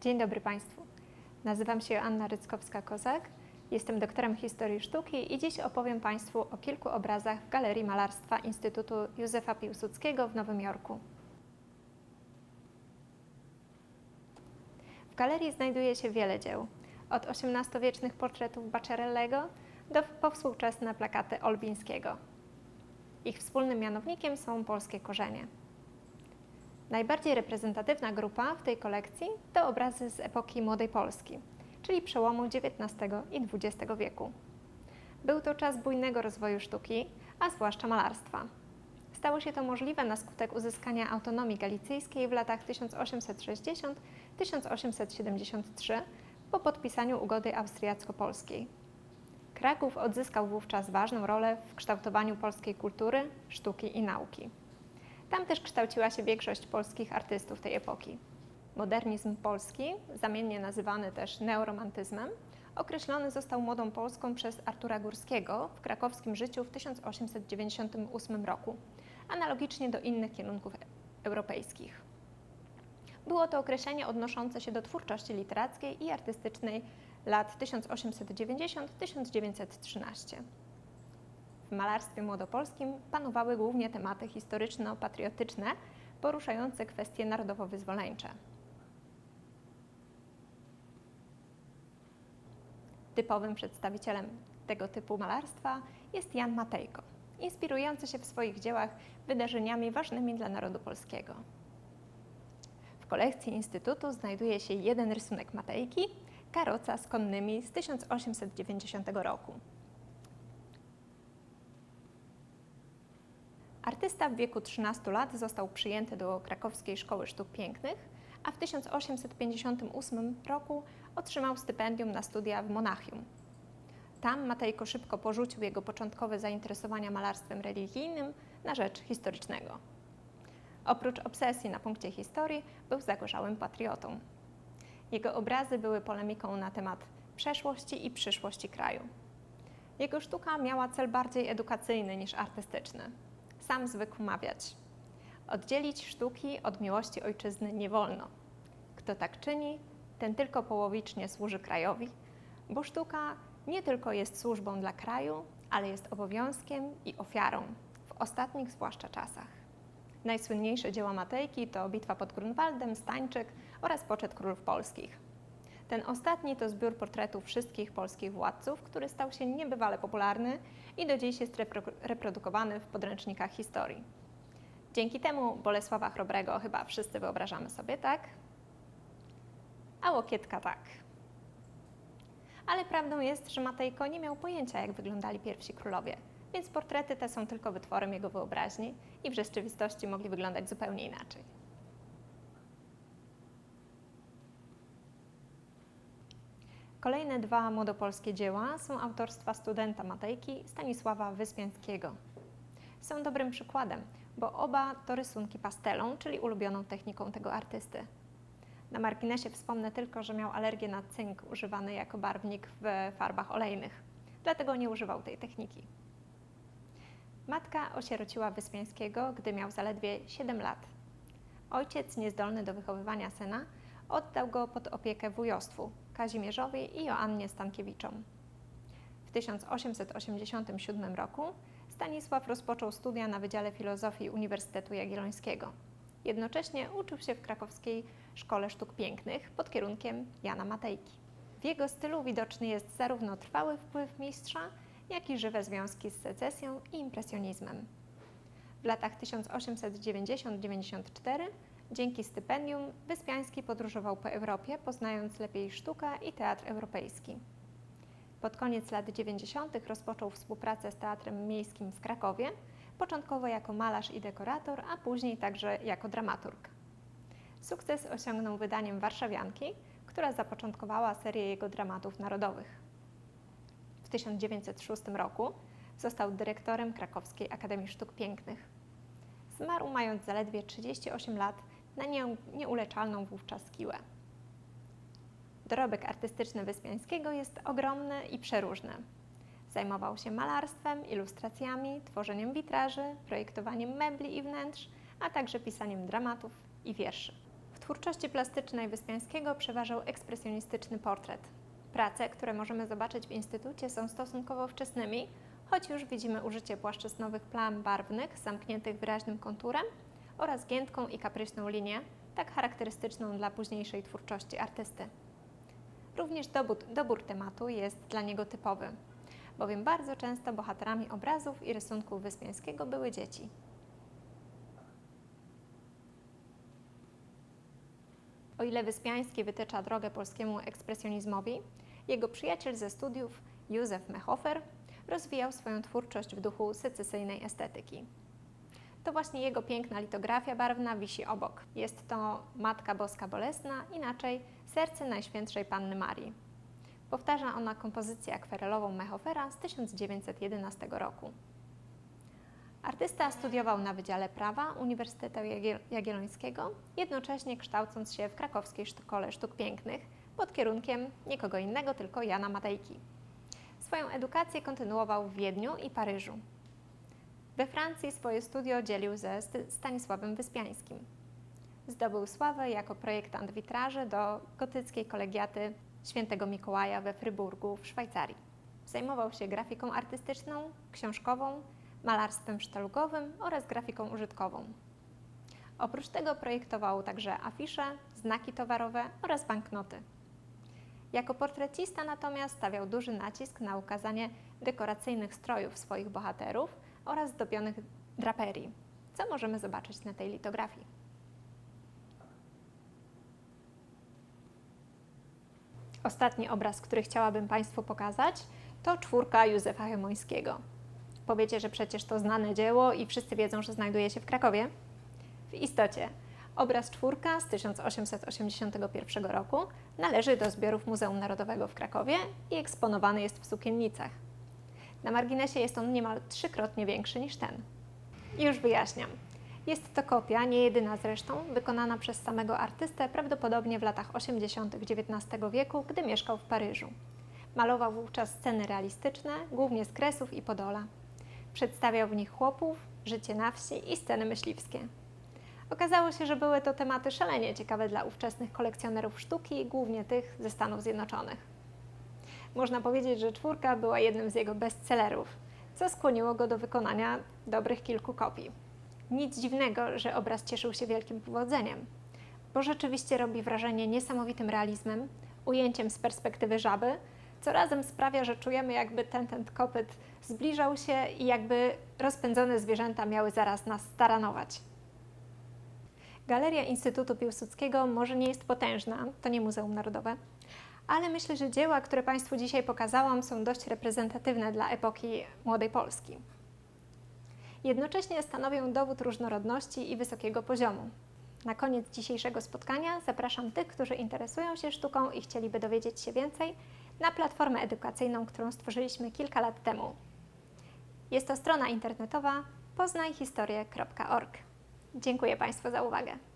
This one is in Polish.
Dzień dobry Państwu. Nazywam się Anna Ryckowska-Kozak. Jestem doktorem historii sztuki i dziś opowiem Państwu o kilku obrazach w Galerii Malarstwa Instytutu Józefa Piłsudskiego w Nowym Jorku. W galerii znajduje się wiele dzieł, od XVIII-wiecznych portretów Bacciarellego do powspółczesne plakaty Olbińskiego. Ich wspólnym mianownikiem są polskie korzenie. Najbardziej reprezentatywna grupa w tej kolekcji to obrazy z epoki Młodej Polski, czyli przełomu XIX i XX wieku. Był to czas bujnego rozwoju sztuki, a zwłaszcza malarstwa. Stało się to możliwe na skutek uzyskania autonomii galicyjskiej w latach 1860-1873 po podpisaniu ugody austriacko-polskiej. Kraków odzyskał wówczas ważną rolę w kształtowaniu polskiej kultury, sztuki i nauki. Tam też kształciła się większość polskich artystów tej epoki. Modernizm polski, zamiennie nazywany też neoromantyzmem, określony został młodą Polską przez Artura Górskiego w krakowskim życiu w 1898 roku, analogicznie do innych kierunków europejskich. Było to określenie odnoszące się do twórczości literackiej i artystycznej lat 1890-1913. W malarstwie młodopolskim panowały głównie tematy historyczno-patriotyczne, poruszające kwestie narodowo-wyzwoleńcze. Typowym przedstawicielem tego typu malarstwa jest Jan Matejko, inspirujący się w swoich dziełach wydarzeniami ważnymi dla narodu polskiego. W kolekcji Instytutu znajduje się jeden rysunek Matejki, karoca z konnymi z 1890 roku. Artysta w wieku 13 lat został przyjęty do Krakowskiej Szkoły Sztuk Pięknych, a w 1858 roku otrzymał stypendium na studia w Monachium. Tam Matejko szybko porzucił jego początkowe zainteresowania malarstwem religijnym na rzecz historycznego. Oprócz obsesji na punkcie historii, był zagorzałym patriotą. Jego obrazy były polemiką na temat przeszłości i przyszłości kraju. Jego sztuka miała cel bardziej edukacyjny niż artystyczny sam zwykł mawiać. Oddzielić sztuki od miłości ojczyzny nie wolno. Kto tak czyni, ten tylko połowicznie służy krajowi, bo sztuka nie tylko jest służbą dla kraju, ale jest obowiązkiem i ofiarą, w ostatnich zwłaszcza czasach. Najsłynniejsze dzieła Matejki to Bitwa pod Grunwaldem, Stańczyk oraz Poczet Królów Polskich. Ten ostatni to zbiór portretów wszystkich polskich władców, który stał się niebywale popularny i do dziś jest repro- reprodukowany w podręcznikach historii. Dzięki temu Bolesława Chrobrego chyba wszyscy wyobrażamy sobie, tak? A Łokietka tak. Ale prawdą jest, że Matejko nie miał pojęcia, jak wyglądali pierwsi królowie, więc portrety te są tylko wytworem jego wyobraźni i w rzeczywistości mogli wyglądać zupełnie inaczej. Kolejne dwa młodopolskie dzieła są autorstwa studenta Matejki Stanisława Wyspiańskiego. Są dobrym przykładem, bo oba to rysunki pastelą, czyli ulubioną techniką tego artysty. Na marginesie wspomnę tylko, że miał alergię na cynk używany jako barwnik w farbach olejnych, dlatego nie używał tej techniki. Matka osierociła Wyspiańskiego, gdy miał zaledwie 7 lat. Ojciec, niezdolny do wychowywania syna, oddał go pod opiekę wujostwu, Kazimierzowi i Joannie Stankiewiczom. W 1887 roku Stanisław rozpoczął studia na Wydziale Filozofii Uniwersytetu Jagiellońskiego. Jednocześnie uczył się w krakowskiej Szkole Sztuk Pięknych pod kierunkiem Jana Matejki. W jego stylu widoczny jest zarówno trwały wpływ mistrza, jak i żywe związki z secesją i impresjonizmem. W latach 1890-94 Dzięki stypendium Wyspiański podróżował po Europie, poznając lepiej sztukę i teatr europejski. Pod koniec lat 90. rozpoczął współpracę z Teatrem Miejskim w Krakowie, początkowo jako malarz i dekorator, a później także jako dramaturg. Sukces osiągnął wydaniem Warszawianki, która zapoczątkowała serię jego dramatów narodowych. W 1906 roku został dyrektorem Krakowskiej Akademii Sztuk Pięknych. Zmarł mając zaledwie 38 lat na nie, nieuleczalną wówczas kiłę. Dorobek artystyczny Wyspiańskiego jest ogromny i przeróżny. Zajmował się malarstwem, ilustracjami, tworzeniem witraży, projektowaniem mebli i wnętrz, a także pisaniem dramatów i wierszy. W twórczości plastycznej Wyspiańskiego przeważał ekspresjonistyczny portret. Prace, które możemy zobaczyć w Instytucie są stosunkowo wczesnymi, choć już widzimy użycie płaszczyznowych plam barwnych zamkniętych wyraźnym konturem oraz giętką i kapryśną linię, tak charakterystyczną dla późniejszej twórczości artysty. Również dobór, dobór tematu jest dla niego typowy, bowiem bardzo często bohaterami obrazów i rysunków Wyspiańskiego były dzieci. O ile Wyspiański wytycza drogę polskiemu ekspresjonizmowi, jego przyjaciel ze studiów, Józef Mehofer, rozwijał swoją twórczość w duchu secesyjnej estetyki. To właśnie jego piękna litografia barwna wisi obok. Jest to Matka Boska Bolesna, inaczej Serce Najświętszej Panny Marii. Powtarza ona kompozycję akwarelową Mehofera z 1911 roku. Artysta studiował na Wydziale Prawa Uniwersytetu Jagiel- Jagiellońskiego, jednocześnie kształcąc się w krakowskiej Szkole Sztuk Pięknych pod kierunkiem nikogo innego, tylko Jana Matejki. Swoją edukację kontynuował w Wiedniu i Paryżu. We Francji swoje studio dzielił ze St- Stanisławem Wyspiańskim. Zdobył sławę jako projektant witraży do gotyckiej kolegiaty Świętego Mikołaja we Fryburgu w Szwajcarii. Zajmował się grafiką artystyczną, książkową, malarstwem sztalugowym oraz grafiką użytkową. Oprócz tego projektował także afisze, znaki towarowe oraz banknoty. Jako portrecista natomiast stawiał duży nacisk na ukazanie dekoracyjnych strojów swoich bohaterów oraz zdobionych draperii, co możemy zobaczyć na tej litografii. Ostatni obraz, który chciałabym Państwu pokazać, to czwórka Józefa Chemońskiego. Powiecie, że przecież to znane dzieło i wszyscy wiedzą, że znajduje się w Krakowie? W istocie, obraz czwórka z 1881 roku należy do zbiorów Muzeum Narodowego w Krakowie i eksponowany jest w sukiennicach. Na marginesie jest on niemal trzykrotnie większy niż ten. Już wyjaśniam. Jest to kopia, nie jedyna zresztą, wykonana przez samego artystę prawdopodobnie w latach 80. XIX wieku, gdy mieszkał w Paryżu. Malował wówczas sceny realistyczne, głównie z Kresów i Podola. Przedstawiał w nich chłopów, życie na wsi i sceny myśliwskie. Okazało się, że były to tematy szalenie ciekawe dla ówczesnych kolekcjonerów sztuki, głównie tych ze Stanów Zjednoczonych. Można powiedzieć, że czwórka była jednym z jego bestsellerów, co skłoniło go do wykonania dobrych kilku kopii. Nic dziwnego, że obraz cieszył się wielkim powodzeniem, bo rzeczywiście robi wrażenie niesamowitym realizmem, ujęciem z perspektywy żaby, co razem sprawia, że czujemy jakby ten, ten kopyt zbliżał się i jakby rozpędzone zwierzęta miały zaraz nas staranować. Galeria Instytutu Piłsudskiego może nie jest potężna, to nie Muzeum Narodowe, ale myślę, że dzieła, które Państwu dzisiaj pokazałam, są dość reprezentatywne dla epoki młodej Polski. Jednocześnie stanowią dowód różnorodności i wysokiego poziomu. Na koniec dzisiejszego spotkania zapraszam tych, którzy interesują się sztuką i chcieliby dowiedzieć się więcej, na platformę edukacyjną, którą stworzyliśmy kilka lat temu. Jest to strona internetowa poznajhistorie.org. Dziękuję Państwu za uwagę.